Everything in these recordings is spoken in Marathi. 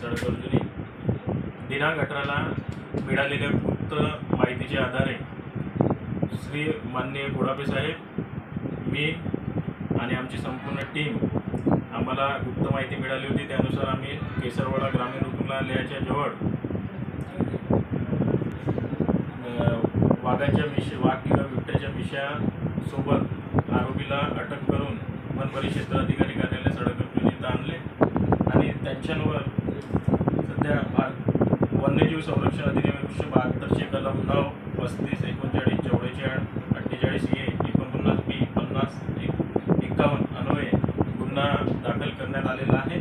सडकर्जुनी दिनांक अठराला मिळालेल्या गुप्त माहितीच्या आधारे श्री मान्य गोडापे साहेब मी आणि आमची संपूर्ण टीम आम्हाला गुप्त माहिती मिळाली होती. त्यानुसार आम्ही केसरवाडा ग्रामीण रुग्णालयाच्या जवळ वाघाच्या मिश वाघ किंवा बिबट्याच्या मिशासोबत आरोपीला अटक करून वन क्षेत्र अधिकारी वन्यजीव संरक्षण अधिनियम एकशे बहात्तरचे कलम नऊ पस्तीस एकोणचाळीस चौवेचाळीस अठ्ठेचाळीस ए एकोणपन्नास बी पन्नास एक एकावन्न अन्वये गुन्हा दाखल करण्यात आलेला आहे.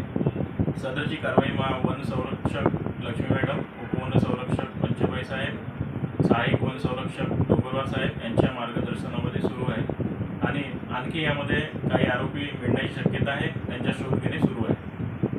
सदरची कारवाई मा वन संरक्षक लक्ष्मी मॅडम उपवन संरक्षक पंचबाई साहेब सहाय्यक वन संरक्षक डोंगरवार साहेब यांच्या मार्गदर्शनामध्ये सुरू आहे. आणि आणखी यामध्ये काही आरोपी मिळण्याची